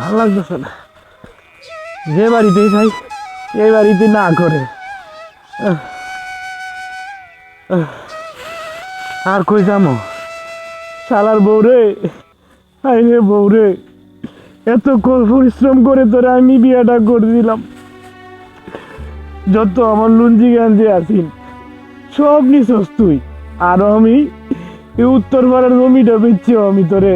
ভালো লাগতেছে না। যে বাড়িতেই যাই এই বাড়িতে না করে। আর কই যামো? শালার বউরে রে বউরে এত পরিশ্রম করে তোরে আমি বিয়েটা করে দিলাম। যত আমার লুঞ্জি গাঞ্জি আছিস, সব নিছস তুই। আর আমি উত্তর পাড়ার জমিটা বেচছিও আমি তোরে।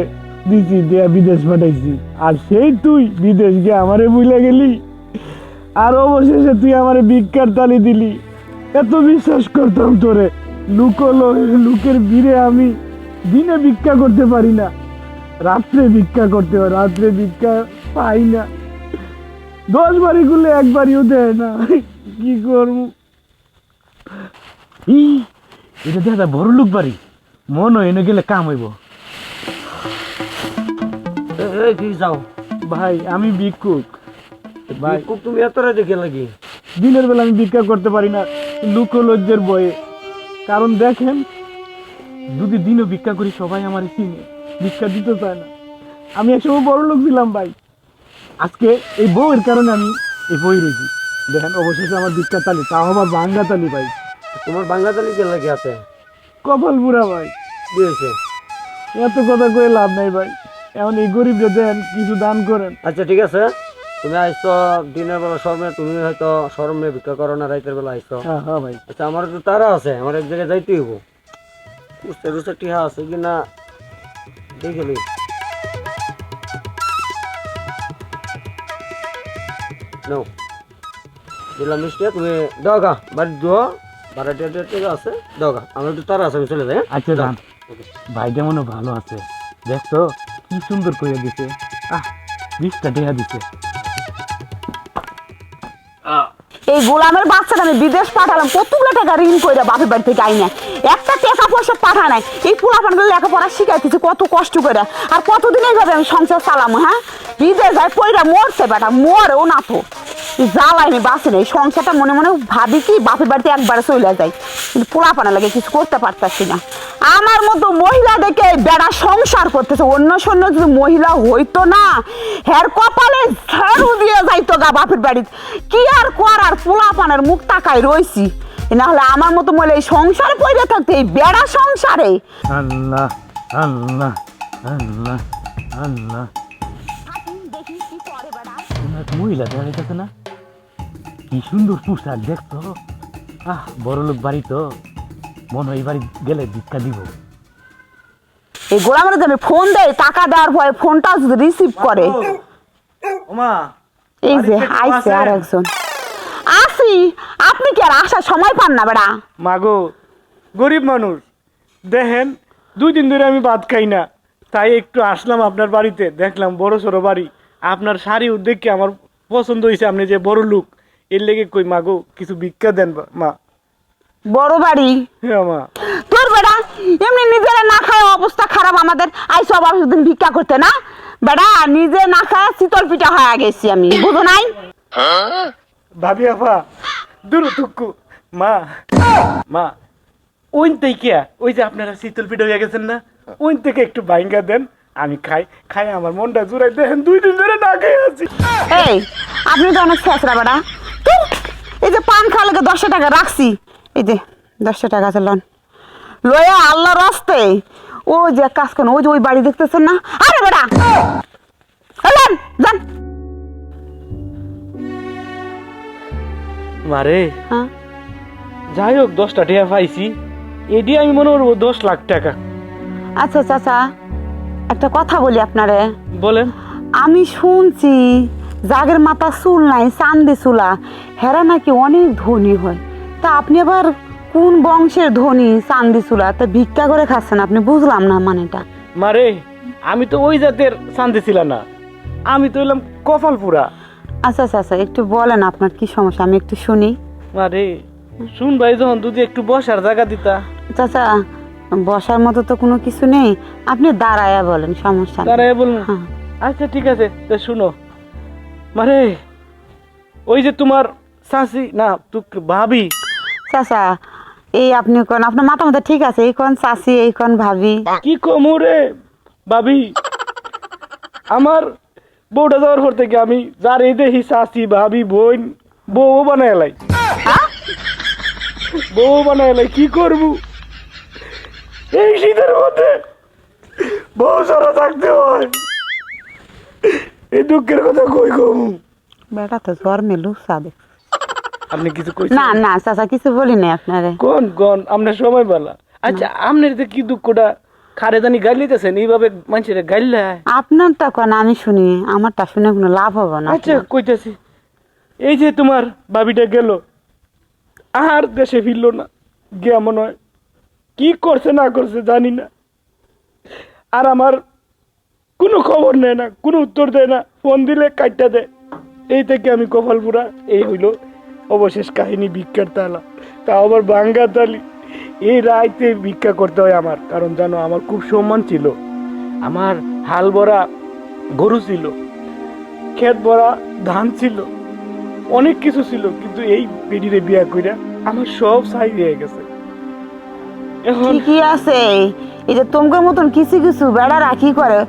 দিছি, দেয়া বিদেশ পাঠাইছি। আর সেই তুই বিদেশ গিয়ে আমারে বুঝলে গেলি? আর অবশেষে তুই আমারে ভিক্ষার তালি দিলি। এত বিশ্বাস করতাম তোরে। লুকলো, লুকের ভিড়ে আমি দিনে ভিক্ষা করতে পারি না। রাত্রে ভিক্ষা করতে হয়, রাত্রে ভিক্ষা পাই না। দশ বাড়ি গুলো একবারইও দেয় না। কি করব? এটা দেখা বড় লোক বাড়ি মন হয় এনে গেলে কাম হইব। এই কি যাও ভাই আমি ভিক্ষুক। ভাই তুমি এত রাতে কে? লাগি দিনের বেলা আমি ভিক্ষা করতে পারি না লুকলজ্জের বয়ে। কারণ দেখেন যদি দিনও ভিক্ষা করি সবাই আমার চিনে। ভিক্ষা দিতে চায় না। আমি একসময় বড় লোক ছিলাম ভাই। আজকে এই বউয়ের কারণে আমি এই বই রয়েছি দেখেন অবশেষে আমার ভিক্ষা তালি। তাও আমার বাঙ্গা তালি ভাই। তোমার বাংলাদেশি কে লাগি আছে কপাল বুড়া ভাই। কি হয়েছে? এত কথা কয়ে লাভ নাই ভাই। এখন এই গরিবরে দেন কিছু দান করেন। আচ্ছা ঠিক আছে। তুমি আইছো দিনের বেলা শর্মে তুমি হয়তো শরমে ভিক্ষা করো না রাতের বেলা আইছো হ্যাঁ হ্যাঁ ভাই। আচ্ছা আমার তো তারা আছে আমার এক জায়গায় যাইতে হইব। উস্তে রুস্তে টিহা আছে কি না লই। নাও। দিলাম মিষ্টি তুমি দাও গা বাড়ি দিও বারো টিয়া টিয়া আছে দাও গা। আমার একটু তারা আছে আমি চলে যাই হ্যাঁ? আচ্ছা ভাইটা মনে ভালো আছে। দেখছ? কি সুন্দর করে দিছে। আহ বিশটা দেয়া দিছে। এই গোলামের বাচ্চাটা আমি বিদেশ পাঠালাম, কতগুলো টাকা ঋণ করে বাপের বাড়ি থেকে আইনে? একটা টাকা পয়সা পাঠা নাই। এই পোলাপানগুলো লেখাপড়া শিখাইতেছি কত কষ্ট করে আর কতদিন এইভাবে আমি সংসার চালাম হ্যাঁ? বিদেশ যায় পয়রা মরছে বেটা, মরেও না তো। জ্বালাইনি বাসে নেই। সংসারটা মনে মনে ভাবি কি, বাপের বাড়িতে একবারে চলে যায় কিন্তু পোলাপানা লাগে, কিছু করতে পারতাছি না। আমার মতো মহিলা দেখে বেড়া সংসার করতেছে। অন্য সন্য যদি মহিলা হইতো না, হের কপালে ঝাড়ু দিয়ে যাইতো গা বাপের বাড়িতে। কি আর করার? পোলাপানের মুখ তাকাই রইছি। না হলে আমার মতো মহিলা এই সংসারে পড়ে থাকতে, এই বেড়া সংসারে। আল্লাহ আল্লাহ আল্লাহ আল্লাহ। এক মহিলা না। কি সুন্দর পোশাক দেখছ? আহ বড় লোক বাড়ি তো। মনে হয় বাড়ি গেলে ভিক্ষা দিব। এই গোলামের আমি ফোন দেয় টাকা দেওয়ার ভয়ে ফোনটা যদি রিসিভ করে। ওমা এই যে আর একজন আসি আপনি কি আর আসার সময় পান না বেড়া? মাগো গরিব মানুষ। দেখেন দুই দিন ধরে আমি ভাত খাই না। তাই একটু আসলাম আপনার বাড়িতে দেখলাম বড় সড়ো বাড়ি। আপনার শাড়ি উদ্যোগকে আমার পছন্দ হয়েছে আপনি যে বড় লোক এর লেগে কই মাগো কিছু ভিক্ষা দেন মা। বড় বাড়ি? হ্যাঁ মা। তোর বেড়া এমনি নিজেরা না খায় অবস্থা খারাপ আমাদের আইসো আবার সেদিন ভিক্ষা করতে না? বেড়া নিজে না খায় শীতল পিঠা হয়ে গেছি আমি বুঝো নাই? ভাবি আপা দূর টুকু মা মা ওইন থেকে ওই যে আপনারা শীতল পিঠা হয়ে গেছেন না ওইন থেকে একটু বাইঙ্গা দেন। আমি খাই খাই আমার মনটা জুড়াই দেখেন দুই দিন ধরে না খেয়ে আছি। এই আপনি তো অনেক শেষরা বেড়া তো এই যে পান খাওয়া লাগে দশটা টাকা রাখছি। এই যে দশটা টাকা আছে লন। লয়া আল্লাহ রাস্তে। ও যে কাজ করেন ওই যে ওই বাড়ি দেখতেছেন না? আরে বেড়া এলেন যান মারে হ্যাঁ? যাই হোক দশটা টাকা পাইছি। এটি আমি মনে করব দশ লাখ টাকা। আচ্ছা চাচা একটা কথা বলি আপনারে। বলেন। আমি শুনছি জাগের মাথা চুল নাই চান্দি চুলা। হেরা নাকি অনেক ধনী হয়। তা আপনি আবার কোন বংশের ধনী চান্দি চুলা? তা ভিক্ষা করে খাচ্ছেন আপনি বুঝলাম না মানেটা। মারে আমি তো ওই জাতের চান্দি ছিল না। আমি তো হইলাম কপালপুরা আচ্ছা আচ্ছা আচ্ছা একটু বলেন আপনার কি সমস্যা আমি একটু শুনি। মারে শুন ভাই যখন যদি একটু বসার জায়গা দিতা। চাচা বসার মতো তো কোনো কিছু নেই। আপনি দাঁড়ায়া বলেন সমস্যা। তারা বলুন। হ্যাঁ। আচ্ছা ঠিক আছে তা শুনো। মানে ওই যে তোমার শাশি না তুক ভাবি। চাচা এই আপনি কোন আপনার মাথা মাথা ঠিক আছে এই কোন চাষি এই কোন ভাবি? কি কমু রে ভাবি? আমার বউটা যাওয়ার পর থেকে আমি যার এই দেখি চাচি ভাবি বোন বউ বানায় এলাই বউ বানায় এলাই কি করব? এই শীতের মধ্যে বউ সারা থাকতে হয়। এই দুঃখের কথা কই কমু? বেটা তো জ্বর মেলু সাদে আপনি কিছু কই না না চাচা কিছু বলি নাই আপনারে। কোন কোন? আপনার সময় বলা আচ্ছা আপনার যে কি দুঃখটা খারে জানি গাইলিতেছেন এইভাবে মানুষের গাইলে আপনারটা কোন আমি শুনি আমারটা শুনে কোনো লাভ হবে না। আচ্ছা কইতেছি। এই যে তোমার ভাবিটা গেল আর দেশে ফিরলো না। গিয়া মনে হয় কি করছে, না করছে জানি না। আর আমার কোনো খবর নেয় না, কোনো উত্তর দেয় না, ফোন দিলে কাটটা দেয়। এই থেকে আমি কপালপুরা, এই হইল অবশেষ কাহিনী ভিক্ষার তালা। তা আবার বাঙ্গা তালি। এই রাইতে ভিক্ষা করতে হয় আমার, কারণ জানো আমার খুব সম্মান ছিল। আমার হাল ভরা গরু ছিল, ক্ষেত ভরা ধান ছিল, অনেক কিছু ছিল, কিন্তু এই পেডিরে বিয়া কইরা আমার সব সাই হয়ে গেছে। ঠিকই আছে। এই যে তোমার মতন কিছু কিছু বেড়া রাখি করে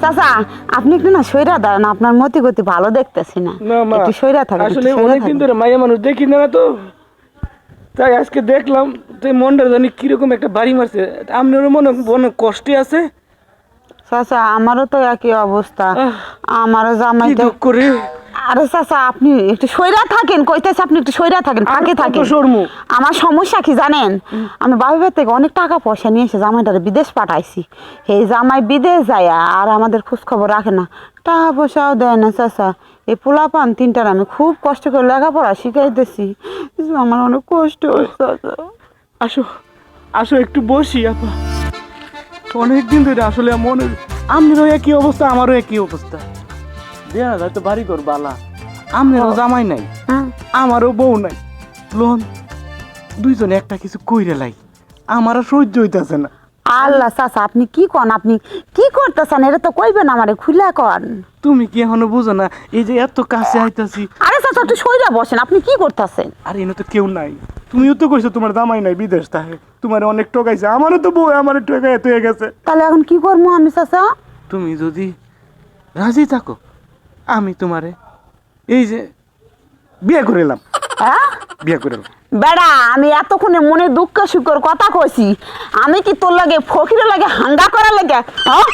চাচা আপনি একটু না সইরা দাঁড়ান আপনার মতি গতি ভালো দেখতেছি না। একটু সইরা থাকেন আসলে অনেকদিন ধরে মাইয়া মানুষ দেখি না তো। তাই আজকে দেখলাম তো মনটা জানি কীরকম একটা বাড়ি মারছে। আপনারও মনে মনে কষ্টে আছে? চাচা আমারও তো একই অবস্থা। আমারও জামাই জামাইটা দুঃখ রে। আরে চাচা আপনি একটু সইরা থাকেন কইতেছে আপনি একটু সইরা থাকেন কত থাকেন। আমার সমস্যা কি জানেন? আমি বাবিবার থেকে অনেক টাকা পয়সা নিয়ে এসে জামাইটারে বিদেশ পাঠাইছি। এই জামাই বিদেশ যায় আর আমাদের খোঁজ খবর রাখে না। টাকা পয়সাও দেয় না চাচা। এই পোলা পান তিনটার আমি খুব কষ্ট করে লেখাপড়া শিখাইতেছি। আমার অনেক কষ্ট হচ্ছে আসো আসো একটু বসি আপা। অনেকদিন ধরে আসলে মনে আপনারও একই অবস্থা আমারও একই অবস্থা। দেয়া যায় তো বাড়ি কর বালা। আপনারও জামাই নাই হ্যাঁ। আমারও বউ নাই। লোন দুইজনে একটা কিছু কইরে লাই আমারও সহ্য হইতাছে না। আল্লাহ চাচা আপনি কি কন? আপনি কি করতেছেন? এটা তো কইবেন আমারে খুলে কন। তুমি কি এখনও বুঝো না এই যে এত কাছে আইতাছি। আরে চাচা একটু সইরা বসেন আপনি কি করতেছেন? আর এনে তো কেউ নাই। তুমিও তো কইছো তোমার জামাই নাই বিদেশ থাকে তোমার অনেক ঠকাইছে আমারও তো বউ আমার এত হয়ে গেছে। তাহলে এখন কি করব আমি চাচা? তুমি যদি রাজি থাকো আমি তোমারে। এই যে বিয়ে করে এলাম। হ্যাঁ? বিয়ে করে বেড়া আমি এতক্ষণে মনে দুঃখ সুখের কথা কইছি। আমি কি তোর লাগে ফকিরের লাগে হাঙ্গা করার লাগে? হ্যাঁ?